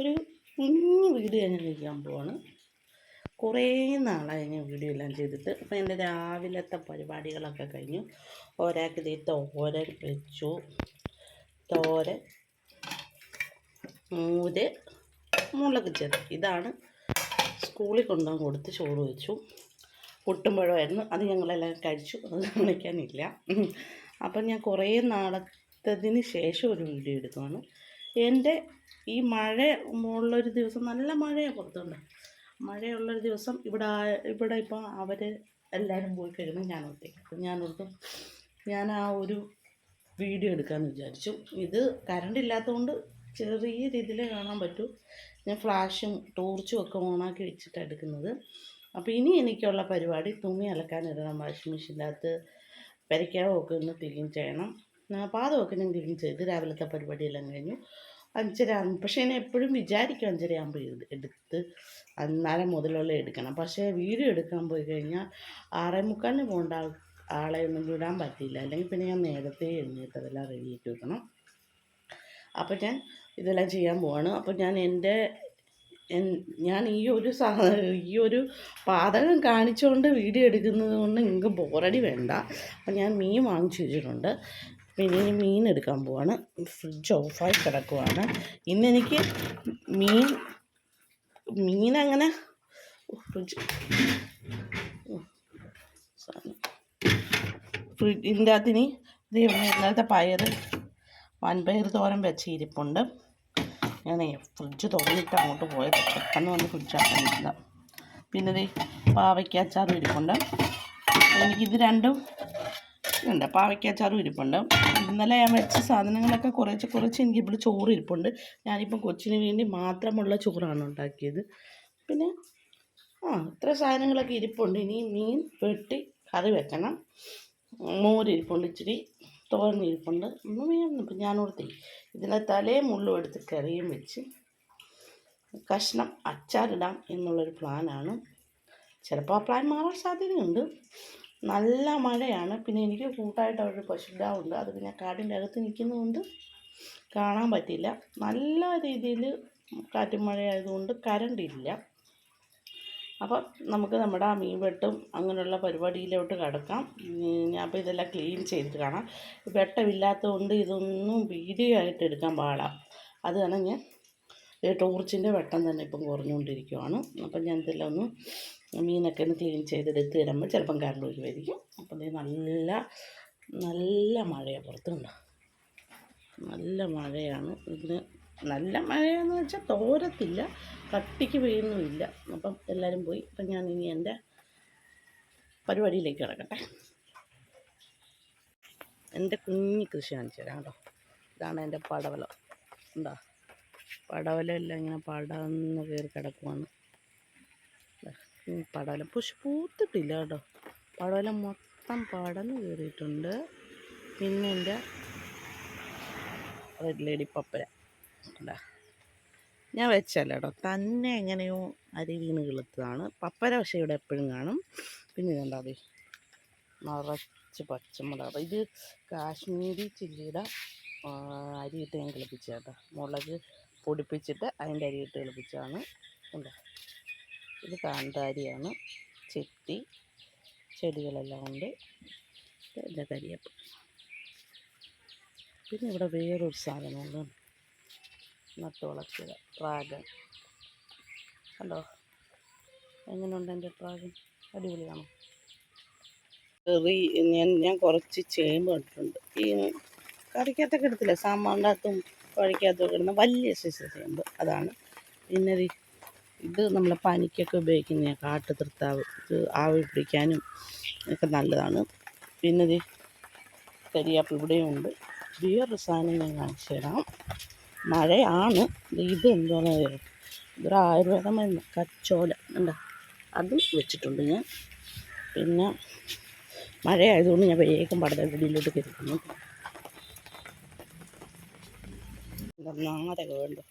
ഒരു കുഞ്ഞു വീഡിയോ ഞാൻ ചെയ്യാൻ പോവാണ്. കുറേ നാളായി ഞാൻ വീഡിയോ എല്ലാം ചെയ്തിട്ട്. അപ്പോൾ എന്റെ രാവിലത്തെ പരിപാടികളൊക്കെ കഴിഞ്ഞു. ഒരാൾക്ക് ഇതേ തോരൻ വെച്ചു. തോരൻ മൂര് മുളക് ചെറു. ഇതാണ് സ്കൂളിൽ കൊണ്ടുപോകാൻ കൊടുത്ത് ചോറ് വെച്ചു. പുട്ടുമ്പഴമായിരുന്നു അത് ഞങ്ങളെല്ലാം കഴിച്ചു. അത് കാണിക്കാനില്ല. അപ്പം ഞാൻ കുറേ നാളത്തതിന് ശേഷം ഒരു വീഡിയോ എടുത്തതാണ് എന്റെ ഈ മഴ ഉള്ളൊരു ദിവസം നല്ല മഴയാണ് പുറത്തുണ്ട്. മഴയുള്ളൊരു ദിവസം ഇവിടെ ഇവിടെ ഇപ്പോൾ അവർ എല്ലാവരും പോയി കഴിയുമ്പോൾ ഞാൻ ഒറ്റയ്ക്ക് ഞാൻ ഓർത്തും ഞാൻ ആ ഒരു വീഡിയോ എടുക്കാമെന്ന് വിചാരിച്ചു. ഇത് കറണ്ട് ഇല്ലാത്തതുകൊണ്ട് ചെറിയ രീതിയിൽ കാണാൻ പറ്റൂ. ഞാൻ ഫ്ലാഷും ടോർച്ചും ഒക്കെ ഓണാക്കി വെച്ചിട്ടാണ് എടുക്കുന്നത്. അപ്പോൾ ഇനി എനിക്കുള്ള പരിപാടി തുണി അലക്കാനിടണം വാഷിംഗ് മെഷീനകത്ത് പെരയ്ക്കാവൊക്കെ ഒന്ന് ക്ലീൻ ചെയ്യണം. പാദമൊക്കെ ഞാൻ ക്ലീൻ ചെയ്ത്. രാവിലത്തെ പരിപാടിയെല്ലാം കഴിഞ്ഞു. അഞ്ചര പക്ഷെ ഞാൻ എപ്പോഴും വിചാരിക്കും അഞ്ചരയാകുമ്പോൾ എടുത്ത് അന്നര മുതലുള്ള എടുക്കണം. പക്ഷേ വീഡിയോ എടുക്കാൻ പോയി കഴിഞ്ഞാൽ ആറേ മുക്കാലിന് പോകേണ്ട ആളെ ഒന്നും വിടാൻ പറ്റില്ല അല്ലെങ്കിൽ പിന്നെ ഞാൻ നേരത്തെ എഴുന്നേറ്റ് അതെല്ലാം റെഡിയാക്കി വെക്കണം. അപ്പോൾ ഞാൻ ഇതെല്ലാം ചെയ്യാൻ പോവാണ്. അപ്പോൾ ഞാൻ എന്റെ ഞാൻ ഈ ഒരു ഈ ഒരു പാതകം കാണിച്ചുകൊണ്ട് വീഡിയോ എടുക്കുന്നത് കൊണ്ട് നിങ്ങൾക്ക് ബോറടി വേണ്ട. അപ്പം ഞാൻ മീൻ വാങ്ങിച്ചു വെച്ചിട്ടുണ്ട്. പിന്നെ ഇനി മീൻ എടുക്കാൻ പോവാണ്. ഫ്രിഡ്ജ് ഓഫായി കിടക്കുവാണ്. ഇന്നെനിക്ക് മീൻ മീൻ അങ്ങനെ ഫ്രിഡ്ജ്. ഇതിന്റെ അകത്ത് ഇനി ഇത് ഇന്നലത്തെ പയർ വൻപയർ തോരൻ വെച്ച് ഇരിപ്പുണ്ട്. ഞാൻ ഫ്രിഡ്ജ് തുറന്നിട്ട് അങ്ങോട്ട് പോയത്. പെട്ടെന്ന് വന്ന് ഫ്രിഡ്ജ് ആക്കാൻ പിന്നെ ദേ പാവയ്ക്കാച്ചാറും ഇരിപ്പുണ്ട്. എനിക്കിത് രണ്ടും ഉണ്ട് പാവയ്ക്ക അച്ചാറും ഇരിപ്പുണ്ട്. ഇന്നലെ ഞാൻ വെച്ച സാധനങ്ങളൊക്കെ കുറച്ച് കുറച്ച് എനിക്കിപ്പോൾ ചോറ് ഇരിപ്പുണ്ട്. ഞാനിപ്പം കൊച്ചിന് വേണ്ടി മാത്രമുള്ള ചോറാണ് ഉണ്ടാക്കിയത്. പിന്നെ ആ ഇത്ര സാധനങ്ങളൊക്കെ ഇരിപ്പുണ്ട്. ഇനി മീൻ വെട്ടി കറി വെക്കണം. മോര് ഇരിപ്പുണ്ട് ഇച്ചിരി തോരൻ ഇരിപ്പുണ്ട്. വേണം ഞാൻ ഓർത്തി ഇതിന്റെ തലേ മുള്ളും എടുത്ത് കറിയും വെച്ച് കഷ്ണം അച്ചാറിടാം എന്നുള്ളൊരു പ്ലാനാണ്. ചിലപ്പോൾ ആ പ്ലാൻ മാറാൻ സാധ്യതയുണ്ട്. നല്ല മഴയാണ്. പിന്നെ എനിക്ക് കൂട്ടായിട്ട് ഒരു പശുഡാവുണ്ട് അത് പിന്നെ കാടിന്റെ അകത്ത് നിൽക്കുന്നതുകൊണ്ട് കാണാൻ പറ്റില്ല നല്ല രീതിയിൽ കാറ്റും മഴയായതുകൊണ്ട് കറണ്ട് ഇല്ല. അപ്പോൾ നമുക്ക് നമ്മുടെ ആ മീൻ വെട്ടും അങ്ങനെയുള്ള പരിപാടിയിലോട്ട് കിടക്കാം. ഞാൻ അപ്പോൾ ഇതെല്ലാം ക്ലീൻ ചെയ്തിട്ട് കാണാം. വെട്ടമില്ലാത്തതുകൊണ്ട് ഇതൊന്നും വീഡിയോ ആയിട്ട് എടുക്കാൻ പാടാം. അത് കാരണം ഞാൻ ടോർച്ചിന്റെ വെട്ടം തന്നെ ഇപ്പം കുറഞ്ഞുകൊണ്ടിരിക്കുവാണ്. അപ്പം ഞാൻ ഇതെല്ലാം ഒന്ന് മീനൊക്കെ ഒന്ന് ക്ലീൻ ചെയ്തെടുത്ത് തരുമ്പോൾ ചിലപ്പം കറണ്ട് വരുമായിരിക്കും അപ്പം നല്ല നല്ല മഴയാണ് പുറത്തുണ്ട് നല്ല മഴയാണ്. ഇതിന് നല്ല മഴയെന്ന് വെച്ചാൽ തോരത്തില്ല കട്ടിക്ക് പെയ്യുന്നുമില്ല. അപ്പം എല്ലാവരും പോയി. അപ്പം ഞാൻ ഇനി എന്റെ പരിപാടിയിലേക്ക് കിടക്കട്ടെ. എന്റെ കുഞ്ഞി കൃഷി കാണിച്ചു തരാം കേട്ടോ. ഇതാണ് എന്റെ പടവലം. എന്താ? പടവലം എല്ലാം ഇങ്ങനെ പടന്ന് കയറി കിടക്കുവാണ്. പടവലം പുഷ് പൂത്തിട്ടില്ല കേട്ടോ. പടവലം മൊത്തം പടന്ന് കയറിയിട്ടുണ്ട്. പിന്നെ എന്റെ റെഡ് ലേഡി പപ്പര. കണ്ടാ? ഞാൻ വെച്ചല്ല കേട്ടോ. തന്നെ എങ്ങനെയോ അരി വീണ് കിളുത്തതാണ്. പപ്പര പക്ഷേ ഇവിടെ എപ്പോഴും കാണും. പിന്നെ ഇതെന്താ അത്? നിറച്ച് പച്ചമുളക്. ഇത് കാശ്മീരി ചില്ലിയുടെ അരിയിട്ട് ഞാൻ കിളിപ്പിച്ചേട്ടാ മുളക് പൊടിപ്പിച്ചിട്ട് അതിന്റെ അരിയിട്ട് കിളിപ്പിച്ചതാണ്. ഉണ്ട് ഇത് കാന്താരിയാണ് ചെത്തി ചെടികളെല്ലാം ഉണ്ട്. എന്റെ കരിയപ്പ്. പിന്നെ ഇവിടെ വേറൊരു സാധനമുണ്ട്. നട്ട് വളർത്തിയത് ഡ്രാഗൺ കണ്ടോ? എങ്ങനെയുണ്ട് എന്റെ ഡ്രാഗൺ അടിപൊളിയാണോ? ചെറി ഞാൻ ഞാൻ കുറച്ച് ചേമ്പ് ഇട്ടിട്ടുണ്ട് ഈ കറിക്കകത്തൊക്കെ എടുത്തില്ല സാമ്പാറിന്റെ അകത്തും കഴിക്കാത്തൊക്കെ ഇടുന്ന വലിയ സൈസ് ചേമ്പ്. അതാണ്. പിന്നെ ഇത് നമ്മൾ പനിക്കൊക്കെ ഉപയോഗിക്കുന്ന കാട്ടു തൃത്താവ് ഇത് ആവി പിടിക്കാനും ഒക്കെ നല്ലതാണ്. പിന്നെ ദേ കരിയാപ്പ് ഇവിടെയും ഉണ്ട്. വേറൊരു സാധനം ഞാൻ കാണിച്ചു തരാം. മഴയാണ്. ഇത് എന്താണ്? ഇതൊരു ആയുർവേദ മരുന്ന്. കച്ചോല. ഉണ്ടോ അതും വെച്ചിട്ടുണ്ട് ഞാൻ. പിന്നെ മഴയായതുകൊണ്ട് ഞാൻ വേഗം പടതടിയിലോട്ട് കയറുന്നു നാരക ഉണ്ട്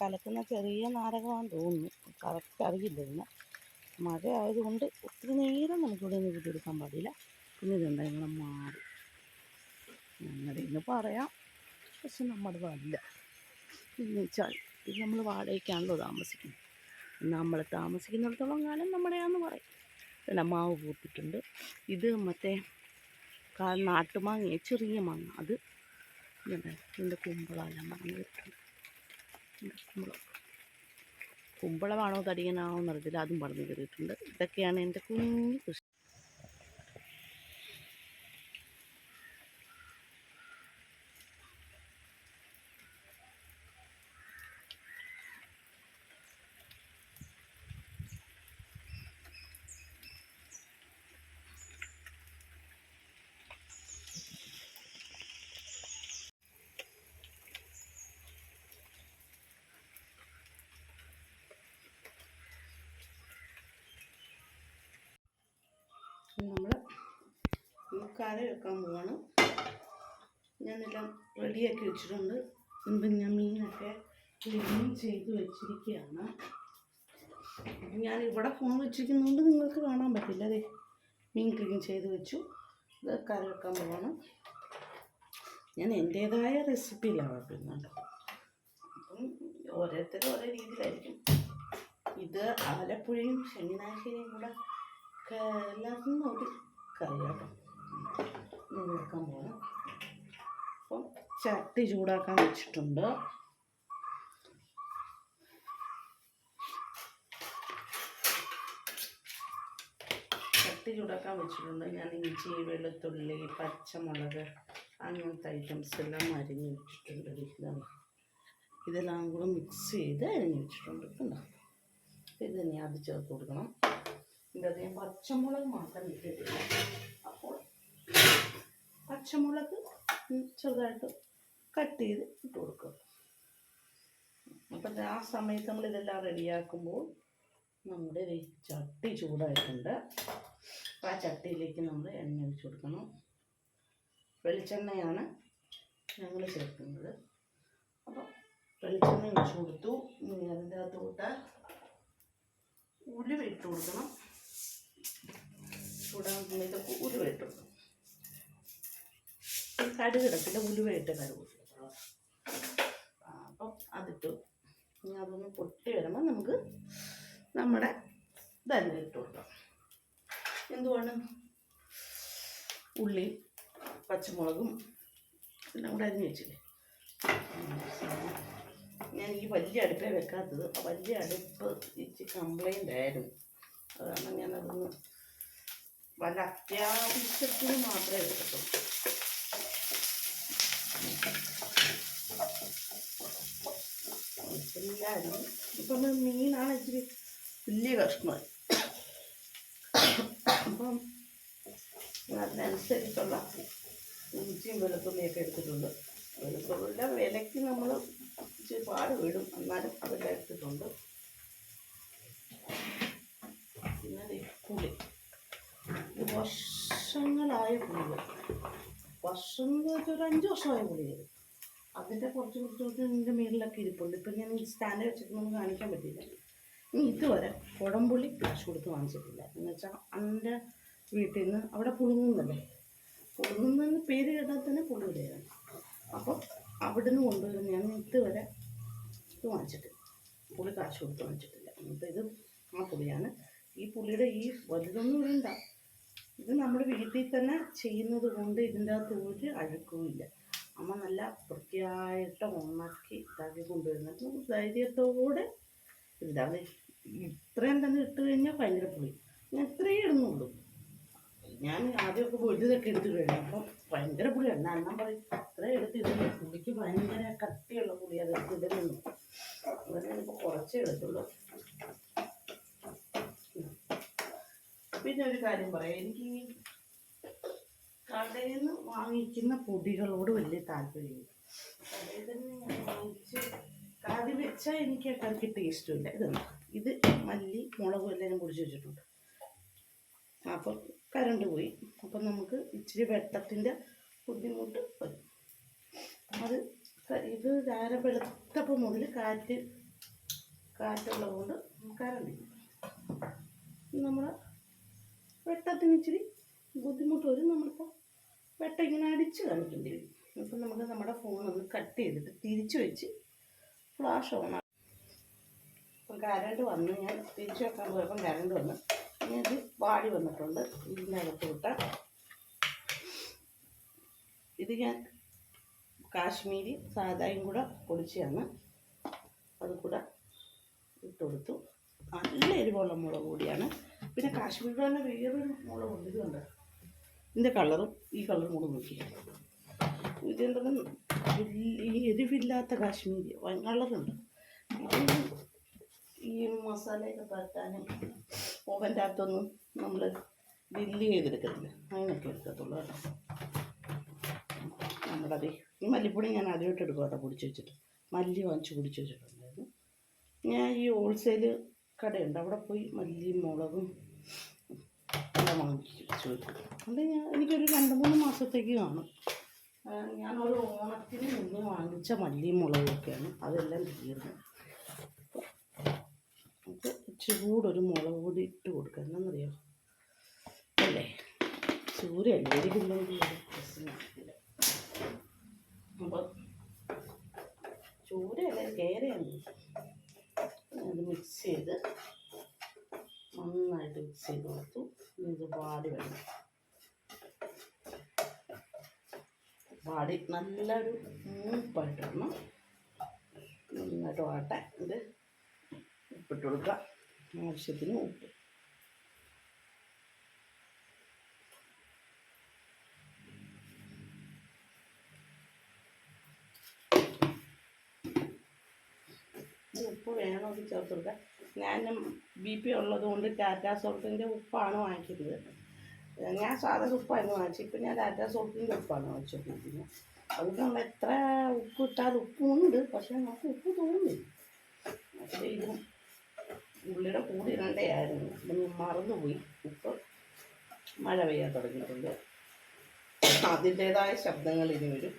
കലക്കുന്ന ചെറിയ നാരകമാണെന്ന് തോന്നുന്നു. കറക്റ്റ് അറിയില്ല പിന്നെ മഴ ആയതുകൊണ്ട് ഒത്തിരി നേരം നമുക്കിവിടെ നിന്ന് കൂട്ടിയെടുക്കാൻ പാടില്ല. പിന്നെ ഇതുണ്ട് ഞങ്ങളെ മാറി. ഞങ്ങളുടെ ഇന്ന് പറയാം. പക്ഷെ നമ്മുടെ പാടില്ല. എന്ന് വെച്ചാൽ ഇത് നമ്മൾ വാടകയ്ക്കാണല്ലോ താമസിക്കുന്നത്. നമ്മൾ താമസിക്കുന്നിടത്തോളം കാലം നമ്മുടെയാന്ന് പറയും. പിന്നെ മാവ് പൂത്തിട്ടുണ്ട്. ഇത് മറ്റേ നാട്ടുമാങ്ങ ചെറിയ മാങ്ങ. അത് ഇതിന്റെ കുമ്പളെല്ലാം പറഞ്ഞു ഇതിന്റെ കുമ്പളം കുമ്പളമാണോ തടിയനാണോ എന്നറിയത്തില്ല. അതും പറഞ്ഞു കയറിയിട്ടുണ്ട് ഇതൊക്കെയാണ് എന്റെ കുഞ്ഞു കൃഷി നമ്മൾ ഈ കര വെക്കാൻ പോവാണ്. ഞാനെല്ലാം റെഡിയാക്കി വെച്ചിട്ടുണ്ട്. മുമ്പ് ഞാൻ മീനൊക്കെ ക്ലീൻ ചെയ്ത് വെച്ചിരിക്കുകയാണ്. ഞാൻ ഇവിടെ ഫോൺ വെച്ചിരിക്കുന്നതുകൊണ്ട് നിങ്ങൾക്ക് കാണാൻ പറ്റില്ല. അതെ മീൻ ക്ലീൻ ചെയ്ത് വെച്ചു. ഇത് കറി വെക്കാൻ പോവാണ്. ഞാൻ എന്റേതായ റെസിപ്പിയിലാണ് വെക്കുന്നുണ്ട് അപ്പം ഓരോരുത്തരും ഓരോ രീതിയിലായിരിക്കും. ഇത് ആലപ്പുഴയും ശനിനാശിനിയും കൂടെ എല്ലാവർക്കും നോക്കി കറിയാട്ടോ. വെക്കാൻ പോകണം അപ്പം ചട്ടി ചൂടാക്കാൻ വെച്ചിട്ടുണ്ട്. ചട്ടി ചൂടാക്കാൻ വെച്ചിട്ടുണ്ട്. ഞാൻ ഇഞ്ചി വെളുത്തുള്ളി പച്ചമുളക് അങ്ങനത്തെ ഐറ്റംസ് എല്ലാം അരിഞ്ഞ് വെച്ചിട്ടുണ്ട് ഇതാണ് ഇതെല്ലാം കൂടെ മിക്സ് ചെയ്ത് അരിഞ്ഞ് വെച്ചിട്ടുണ്ട് കണ്ടോ ഇത് ഇനി അത് ചേർത്ത് കൊടുക്കണം. അത് പച്ചമുളക് മാത്രം ഇട്ടിട്ടില്ല. പച്ചമുളക് ചെറുതായിട്ട് കട്ട് ചെയ്ത് ഇട്ട് കൊടുക്കുക. അപ്പം ആ സമയത്ത് നമ്മൾ ഇതെല്ലാം റെഡിയാക്കുമ്പോൾ നമ്മുടെ ഒരു ചട്ടി ചൂടായിട്ടുണ്ട്. ആ ചട്ടിയിലേക്ക് നമ്മൾ എണ്ണ ഒഴിച്ച് കൊടുക്കണം. വെളിച്ചെണ്ണയാണ് ഞങ്ങൾ ചേർക്കുന്നത്. അപ്പം വെളിച്ചെണ്ണ ഒഴിച്ച് കൊടുത്തു. ഇനി അതിന്റെ അകത്തോട്ട് ഉലുവ ഇട്ട് കൊടുക്കണം. സമയത്ത് ഉലുവ ഇട്ട് കൊടുക്കണം. കടുക് ഇടത്തില്ല ഉലുവയിട്ട് കടുക് അപ്പം അതിട്ടു ഇനി അതൊന്ന് പൊട്ടി വരുമ്പോൾ നമുക്ക് നമ്മുടെ ഇതന്നെ ഇട്ട് കൊടുക്കാം. എന്തുവാണ്? ഉള്ളി പച്ചമുളകും എല്ലാം കൂടെ അരിഞ്ഞ് വെച്ചില്ലേ? ഞാൻ ഈ വലിയ അടുപ്പേ വെക്കാത്തത്. വലിയ അടുപ്പ് ഇച്ചിരി കംപ്ലൈന്റ് ആയിരുന്നു. അതാണ് ഞാനതൊന്ന് വല്ല അത്യാവശ്യത്തിന് മാത്രമേ എടുക്കത്തുള്ളൂ എല്ലാവരും ഇപ്പം മീനാണ് ഇച്ചിരി വലിയ കഷ്ണമായി അപ്പം അതിനനുസരിച്ചുള്ള ഇഞ്ചിയും വെളുത്തുള്ളിയൊക്കെ എടുത്തിട്ടുണ്ട്. വെളുത്തുള്ളിയുടെ വിലയ്ക്ക് നമ്മൾ ഇച്ചിരി പാട് വീടും. എന്നാലും അതെല്ലാം എടുത്തിട്ടുണ്ട് പിന്നെ പുളി. വർഷങ്ങളായ പുളികൾ വർഷം എന്ന് വെച്ചാൽ ഒരു അഞ്ച് വർഷമായ പുളികൾ അതിന്റെ കുറച്ച് കുറച്ച് കുറച്ച് ഇതിന്റെ മേളിലൊക്കെ ഇരിപ്പുണ്ട്. ഇപ്പം ഞാൻ സ്റ്റാൻഡ് വെച്ചിട്ട് നമുക്ക് കാണിക്കാൻ പറ്റില്ല ഇനി ഇതുവരെ കുടംപുളി കാശ് കൊടുത്ത് വാങ്ങിച്ചിട്ടില്ല. എന്ന് വെച്ചാൽ എന്റെ വീട്ടിൽ നിന്ന് അവിടെ പുളുങ്ങുന്നല്ലേ പുളുങ്ങുന്നതെന്ന് പേര് കേട്ടാൽ തന്നെ പുളിയുടെയാണ് അപ്പോൾ അവിടുന്ന് കൊണ്ടുവരുന്ന ഞാൻ ഇതുവരെ ഇത് വാങ്ങിച്ചിട്ടില്ല പുളി കാശ് കൊടുത്ത് വാങ്ങിച്ചിട്ടില്ല. എന്നിട്ട് ഇത് ആ പുളിയാണ്. ഈ പുളിയുടെ ഈ വലുതൊന്നും ഇടണ്ട. ഇത് നമ്മുടെ വീട്ടിൽ തന്നെ ചെയ്യുന്നത് കൊണ്ട് ഇതിന്റെ അകത്ത് ഒരു അഴുക്കും ഇല്ല. അമ്മ നല്ല വൃത്തിയായിട്ട് ഉണക്കി ഇതാക്കി കൊണ്ടുവരുന്നു. ധൈര്യത്തോടെ ഇതാണ്. ഇത്രയും തന്നെ ഇട്ട് കഴിഞ്ഞാൽ ഭയങ്കര പുളി. ഞാൻ ഇത്രയും ഇടുന്നുള്ളൂ. ഞാൻ ആദ്യമൊക്കെ വലുതൊക്കെ എടുത്ത് കഴിഞ്ഞു. അപ്പം ഭയങ്കര പുളിയാണ് അണ്ണൻ പറയും ഇത്രയും എടുത്ത് ഇടുന്നു പുളിക്ക് ഭയങ്കര കട്ടിയുള്ള പുളി അത് ഇടുന്നു ഞാൻ ഞാനിപ്പോൾ കുറച്ചേ എടുത്തുള്ളൂ പിന്നെ ഒരു കാര്യം പറയാം. എനിക്ക് കടയിൽ നിന്ന് വാങ്ങിക്കുന്ന പൊടികളോട് വലിയ താല്പര്യമില്ല. കടയിൽ തന്നെ ഞാൻ വാങ്ങിച്ച് കറി വെച്ചാൽ എനിക്ക് കറിക്ക് ടേസ്റ്റും ഇല്ല. ഇത് കണ്ടോ? ഇത് മല്ലി മുളകും എല്ലാം പൊടിച്ച് വെച്ചിട്ടുണ്ട്. അപ്പം കരണ്ട് പോയി. അപ്പം നമുക്ക് ഇച്ചിരി വെട്ടത്തിന്റെ ബുദ്ധിമുട്ട് വരും. അത് ഇത് രാവിലെ വെളുത്തപ്പം മുതൽ കാറ്റ് കാറ്റുള്ളത് കൊണ്ട് കറണ്ട് ഇല്ല. നമ്മൾ വെട്ടത്തിന് ഇച്ചിരി ബുദ്ധിമുട്ട് വരും. നമ്മളിപ്പോൾ വെട്ടം ഇങ്ങനെ അടിച്ച് കാണിക്കേണ്ടി വരും. അപ്പം നമുക്ക് നമ്മുടെ ഫോൺ ഒന്ന് കട്ട് ചെയ്തിട്ട് തിരിച്ചു വെച്ച് ഫ്ലാഷ് ഓൺ അപ്പം കരണ്ട് വന്ന്. ഞാൻ തിരിച്ചു വെക്കാൻ പോയപ്പം കരണ്ട് വന്ന്. ഇത് വാടി വന്നിട്ടുണ്ട്. ഇതിനകത്ത് വിട്ട ഇത് ഞാൻ കാശ്മീരി സാദായും കൂടെ പൊടിച്ചാണ് അത് കൂടെ ഇട്ട് കൊടുത്തു. നല്ല എരിവുള്ള മുളക് കൂടിയാണ് പിന്നെ കാശ്മീരി തന്നെ വേറൊരു മുളക് ഉണ്ട് ഇതുണ്ട്? ഇതിന്റെ കളറും ഈ കളറും കൂടെ നോക്കി. ഇതെന്താണ് ഈ എരിവില്ലാത്ത കാശ്മീരി കളറുണ്ട്. ഈ മസാലയൊക്കെ പരത്താനും ഓവന്റെ അകത്തൊന്നും നമ്മൾ ബില്ല് ചെയ്തെടുക്കത്തില്ല. അങ്ങനെയൊക്കെ എടുക്കത്തുള്ളൂ കേട്ടോ. നമ്മുടെ അത് ഈ മല്ലിപ്പൊടി ഞാൻ ആദ്യമായിട്ട് എടുക്കും കേട്ടോ പൊടിച്ച് വെച്ചിട്ട്. മല്ലി വാങ്ങിച്ച് പൊടിച്ച് വെച്ചിട്ടുണ്ടായിരുന്നു. ഞാൻ ഈ ഹോൾസെയിൽ കടയുണ്ട്. അവിടെ പോയി മല്ലിയും മുളകും എല്ലാം വാങ്ങിച്ച് വെച്ച് വെക്കും. അത് ഞാൻ എനിക്കൊരു രണ്ട് മൂന്ന് മാസത്തേക്ക് കാണും. ഞാനൊരു ഓണത്തിന് മുന്നേ വാങ്ങിച്ച മല്ലിയും മുളകൊക്കെയാണ്. അതെല്ലാം തീർന്നു. നമുക്ക് ഒരു മുളക് കൂടി ഇട്ട് കൊടുക്കാം. എന്നറിയോ അല്ലേ? സൂര്യ പ്രശ്നമില്ല അപ്പം ചൂരയല്ലേ കേരയാണ് അത് മിക്സ് ചെയ്ത് നന്നായിട്ട് മിക്സ് ചെയ്ത് കൊടുത്തു. ഇത് പാടി വേണം വാടി നല്ലൊരു മൂപ്പായിട്ട് വരണം നന്നായിട്ട് വാട്ടെ ഇത് ഉപ്പിട്ട് കൊടുക്കുക. ആവശ്യത്തിന് ഉപ്പ്. ഉപ്പ് വേണമെങ്കിൽ ചേർത്ത് കൊടുക്കുക. ഞാൻ ബി പി ഉള്ളത് കൊണ്ട് ടാറ്റാ സോൾട്ടിന്റെ ഉപ്പാണ് വാങ്ങിക്കുന്നത്. ഞാൻ സാധാ ഉപ്പായിരുന്നു വാങ്ങിച്ചത്. ഇപ്പം ഞാൻ രാജാ സോപ്പിന്റെ ഉപ്പാണ് വാങ്ങിച്ചിരിക്കുന്നത് അതുകൊണ്ട് നമ്മൾ എത്ര ഉപ്പ് ഇട്ടാൽ ഉപ്പുണ്ട്. പക്ഷേ നമുക്ക് ഉപ്പ് തോന്നുന്നില്ല. പക്ഷേ ഇതും ഉള്ളിയുടെ കൂടി ഇടണ്ടായിരുന്നു ഞാൻ മറന്നുപോയി. ഉപ്പ് മഴ പെയ്യാൻ തുടങ്ങിയിട്ടുണ്ട് അതിന്റേതായ ശബ്ദങ്ങൾ ഇനി വരും.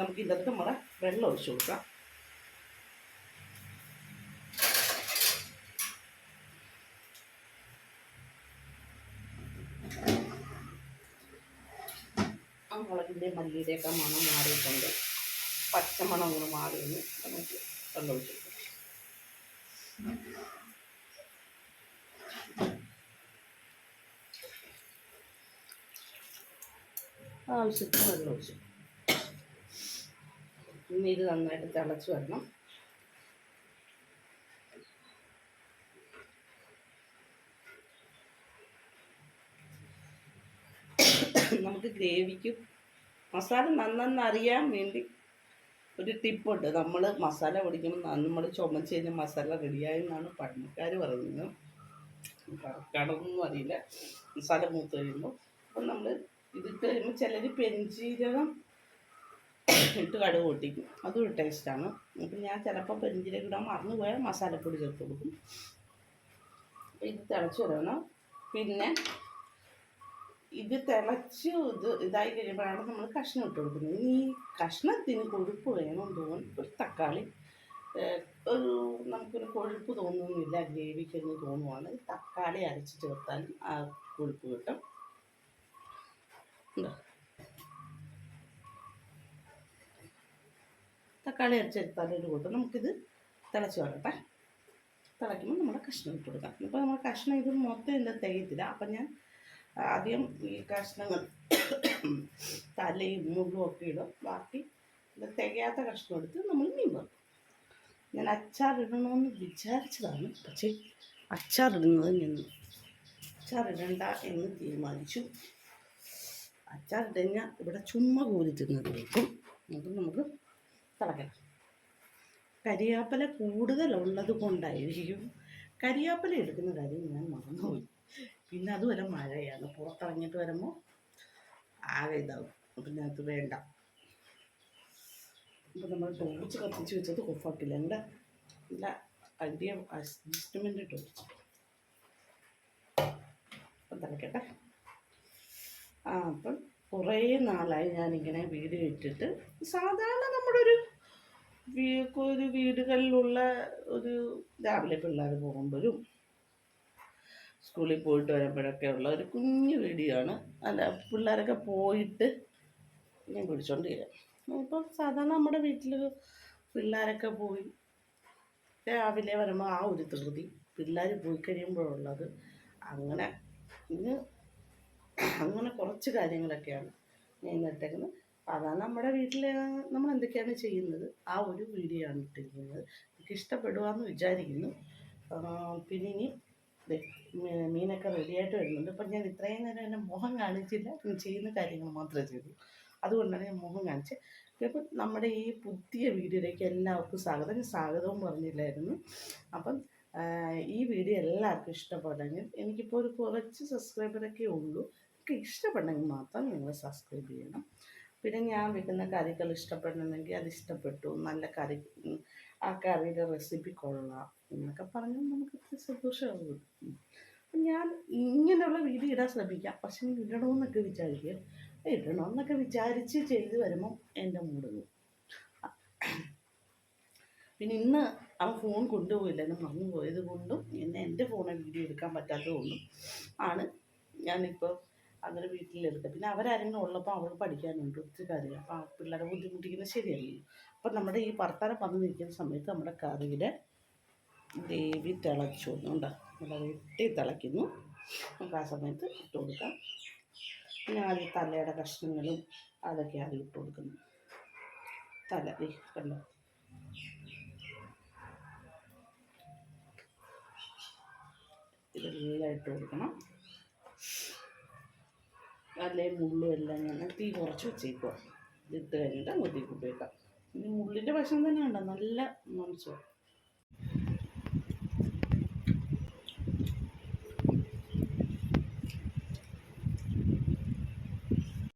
നമുക്ക് ഇതൊക്കെ നമ്മുടെ വെള്ളം ഒഴിച്ചു കൊടുക്കാം. മുളകിന്റെ മല്ലിയുടെയൊക്കെ മണം മാറിയിട്ടുണ്ട്. പച്ചമണം അങ്ങനെ മാറി എന്ന് നമുക്ക് വെള്ളം ഒഴിച്ചു കൊടുക്കാം ആവശ്യത്തിന് വെള്ളം ഒഴിച്ചു. ഇനി ഇത് നന്നായിട്ട് തിളച്ച് വരണം. നമുക്ക് ഗ്രേവിക്ക് മസാല നന്നെന്ന് അറിയാൻ വേണ്ടി ഒരു ടിപ്പുണ്ട്. നമ്മൾ മസാല പൊടിക്കുമ്പോൾ നമ്മൾ ചുമച്ച് കഴിഞ്ഞാൽ മസാല റെഡിയായി എന്നാണ് പഴമക്കാർ പറയുന്നത്. കറക്കാണൊന്നും അറിയില്ല. മസാല മൂത്ത് കഴിയുമ്പോൾ അപ്പം നമ്മൾ ഇതിട്ട് കഴിയുമ്പോൾ ചിലർ പെരിഞ്ചീരകം ഇട്ട് കടുക് പൊട്ടിക്കും. അതും ഒരു ടേസ്റ്റാണ് അപ്പം ഞാൻ ചിലപ്പോൾ പെരിഞ്ചീരകം ഇടാൻ മറന്നു പോയാൽ മസാലപ്പൊടി ചേർത്ത് കൊടുക്കും. അപ്പം ഇത് തിളച്ച് വരണം. പിന്നെ ഇത് തിളച്ച് ഇത് ഇതായി കഴിയുമ്പോഴാണ് നമ്മൾ കഷ്ണം ഇട്ട് കൊടുക്കുന്നത്. ഈ കഷ്ണത്തിന് കൊഴുപ്പ് വേണം തോന്നും ഒരു തക്കാളി ഒരു നമുക്കൊരു കൊഴുപ്പ് തോന്നുന്നില്ല ഗ്രേവിക്കെന്ന് തോന്നുവാണ്. തക്കാളി അരച്ച് ചേർത്താൽ ആ കൊഴുപ്പ് കിട്ടും? തക്കാളി അരച്ചെടുത്താൽ ഒരു കൂട്ടം. നമുക്കിത് തിളച്ച് വരട്ടെ. തിളയ്ക്കുമ്പോൾ നമ്മുടെ കഷ്ണം ഇട്ട് കൊടുക്കാം. ഇപ്പോൾ നമ്മുടെ കഷ്ണം ഇത് മൊത്തം എന്താ തികയത്തില്ല. അപ്പം ഞാൻ ആദ്യം ഈ കഷ്ണങ്ങൾ തലയും മുള്ളും ഒക്കെ ഇടും. ബാക്കി തികയാത്ത കഷ്ണം എടുത്ത് നമ്മൾ മീൻ വറുക്കും. ഞാൻ അച്ചാറിടണമെന്ന് വിചാരിച്ചതാണ്. പക്ഷേ അച്ചാറിടുന്നത് ഞാൻ അച്ചാറിടണ്ട എന്ന് തീരുമാനിച്ചു. അച്ചാറിട്ട് കഴിഞ്ഞാൽ ഇവിടെ ചുമ്മാ കൂലി തിന്നതിലേക്കും നമുക്ക് നമുക്ക് തിളക്കണം. കരിയാപ്പല കൂടുതലുള്ളത് കൊണ്ടായിരിക്കും. കരിയാപ്പല എടുക്കുന്ന കാര്യം ഞാൻ മറന്നുപോയി. പിന്നെ അതുവരെ മഴയാണ്. പുറത്തിറങ്ങിയിട്ട് വരുമ്പോൾ ആകെ ഇതാവും. പിന്നെ അത് വേണ്ട. അപ്പോൾ നമ്മൾ ടോർച്ച് കത്തിച്ച് വെച്ചത് ഓഫാക്കില്ല എന്റെ നല്ല അടിയ അഡ്ജസ്റ്റ്മെന്റ് ടോർച്ച് അപ്പം തിളക്കട്ടെ. ആ അപ്പം കുറേ നാളായി ഞാനിങ്ങനെ വീഡിയോ ഇട്ടിട്ട്. സാധാരണ നമ്മുടെ ഒരു ഒരു വീടുകളിലുള്ള ഒരു രാവിലെ പിള്ളേർ പോകുമ്പോഴും സ്കൂളിൽ പോയിട്ട് വരുമ്പോഴൊക്കെ ഉള്ള ഒരു കുഞ്ഞു വീഡിയോ ആണ് അല്ല പിള്ളേരൊക്കെ പോയിട്ട് ഞാൻ പിടിച്ചോണ്ട് ചെയ്യാം ഇപ്പം സാധാരണ നമ്മുടെ വീട്ടിൽ പിള്ളേരൊക്കെ പോയി രാവിലെ വരുമ്പോൾ ആ ഒരു ധൃതി പിള്ളേർ പോയി കഴിയുമ്പോഴുള്ളത് അങ്ങനെ ഇന്ന് അങ്ങനെ കുറച്ച് കാര്യങ്ങളൊക്കെയാണ് ഞാൻ ഇട്ടേക്കുന്നത്. സാധാരണ നമ്മുടെ വീട്ടിൽ നമ്മൾ എന്തൊക്കെയാണ് ചെയ്യുന്നത്? ആ ഒരു വീഡിയോ ആണ് ഇട്ടിരിക്കുന്നത്. എനിക്ക് ഇഷ്ടപ്പെടുവാന്ന് വിചാരിക്കുന്നു. പിന്നെ ഇനി മീനൊക്കെ റെഡിയായിട്ട് വരുന്നുണ്ട്. അപ്പം ഞാൻ ഇത്രയും നേരം എന്റെ മുഖം കാണിച്ചില്ല. ചെയ്യുന്ന കാര്യങ്ങൾ മാത്രമേ ചെയ്തു അതുകൊണ്ടാണ് ഞാൻ മുഖം കാണിച്ചത് അപ്പം നമ്മുടെ ഈ പുതിയ വീഡിയോയിലേക്ക് എല്ലാവർക്കും സ്വാഗതം. സ്വാഗതവും പറഞ്ഞില്ലായിരുന്നു. അപ്പം ഈ വീഡിയോ എല്ലാവർക്കും ഇഷ്ടപ്പെട്ടെങ്കിൽ എനിക്കിപ്പോൾ ഒരു കുറച്ച് സബ്സ്ക്രൈബറൊക്കെ ഉള്ളൂ. ഒക്കെ ഇഷ്ടപ്പെട്ടെങ്കിൽ മാത്രം നിങ്ങൾ സബ്സ്ക്രൈബ് ചെയ്യണം. പിന്നെ ഞാൻ വെക്കുന്ന കറികൾ ഇഷ്ടപ്പെടണമെങ്കിൽ അത് ഇഷ്ടപ്പെട്ടു. നല്ല കറി ആ കറിയുടെ റെസിപ്പി കൊള്ളാം. എന്നൊക്കെ പറഞ്ഞാൽ നമുക്ക് സന്തോഷമാകും ഞാൻ ഇങ്ങനെയുള്ള വീഡിയോ ഇടാൻ ശ്രമിക്കാം. പക്ഷെ ഇടണമെന്നൊക്കെ വിചാരിക്കും ഇടണമെന്നൊക്കെ വിചാരിച്ച് ചെയ്ത് വരുമ്പം എന്റെ മൂട് പോകും. പിന്നെ ഇന്ന് അവൻ ഫോൺ കൊണ്ടുപോയില്ല. എന്നെ മറന്നു പോയത് കൊണ്ടും എന്നെ എന്റെ ഫോണിൽ വീഡിയോ എടുക്കാൻ പറ്റാത്തത് കൊണ്ടും ആണ് ഞാനിപ്പോൾ അങ്ങനെ വീട്ടിലെടുക്കുക പിന്നെ അവരാരെങ്കിലും ഉള്ളപ്പോൾ അവൾ പഠിക്കാനുണ്ട് ഒത്തിരി കാര്യങ്ങൾ. അപ്പോൾ ആ പിള്ളേരെ ബുദ്ധിമുട്ടിക്കുന്നത് ശരിയല്ലല്ലോ. അപ്പം നമ്മുടെ ഈ ഭർത്താനം വന്നു നിൽക്കുന്ന സമയത്ത് നമ്മുടെ കറിയുടെ ദേവി തിളച്ചു. ഉണ്ടോ നല്ല വെട്ടി തിളയ്ക്കുന്നു. നമുക്ക് ആ സമയത്ത് ഇട്ട് കൊടുക്കാം. പിന്നെ ആദ്യം തലയുടെ കഷ്ണങ്ങളും അതൊക്കെ ആദ്യം ഇട്ട് കൊടുക്കുന്നു. തല കണ്ടോ? ഇതെല്ലാം ഇട്ട് കൊടുക്കണം. നല്ല മുള്ളും എല്ലാം ഞാൻ തീ കുറച്ച് വെച്ചേക്കുക ഇതിട്ട് കഴിഞ്ഞിട്ട് അങ്ങോട്ടേക്ക് ഉപയോഗിക്കാം ഇനി മുള്ളിന്റെ വശം തന്നെ ഉണ്ടോ നല്ല മനസ്സോ